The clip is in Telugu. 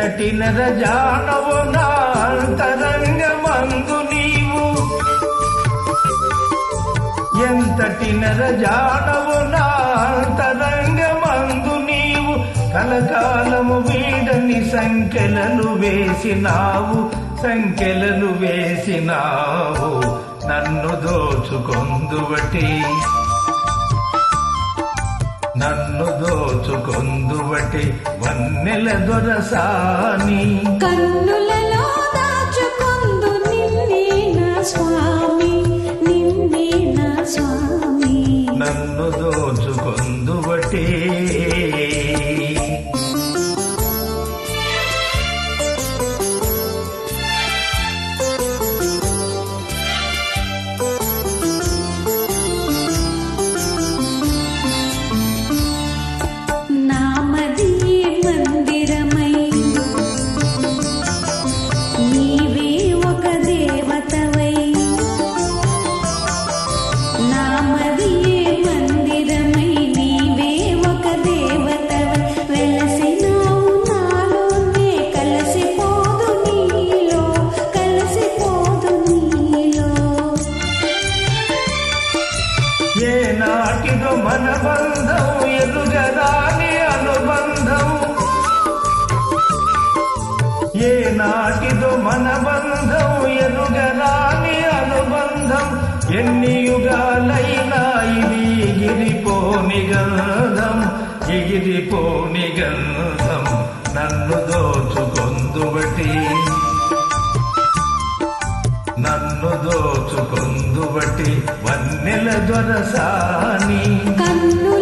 ఎంతటి జానవు నా అంతరంగమందు నీవు. ఎంతటి జానవు నా అంతరంగమందు నీవు. కలకాలము వీడని సంఖ్యలను వేసినావు. సంఖ్యలను వేసినావు. నన్ను దోచుకొందువటి నన్ను దోచుకొందువటి వన్నెల దొరసాని. కన్నులలో నాటిదో మన బంధం ఎదుగరాని అనుబంధం. ఏ నాటిదో మన బంధం ఎదుగరాని ఎన్ని యుగాలైనా ఇది ఎగిరిపోని గంధం ఎగిరిపోని గంధం నన్ను దోచుకొందుబటి. నన్ను దోచుకొందుబటి వన్నెల దొరసాని. కన్ను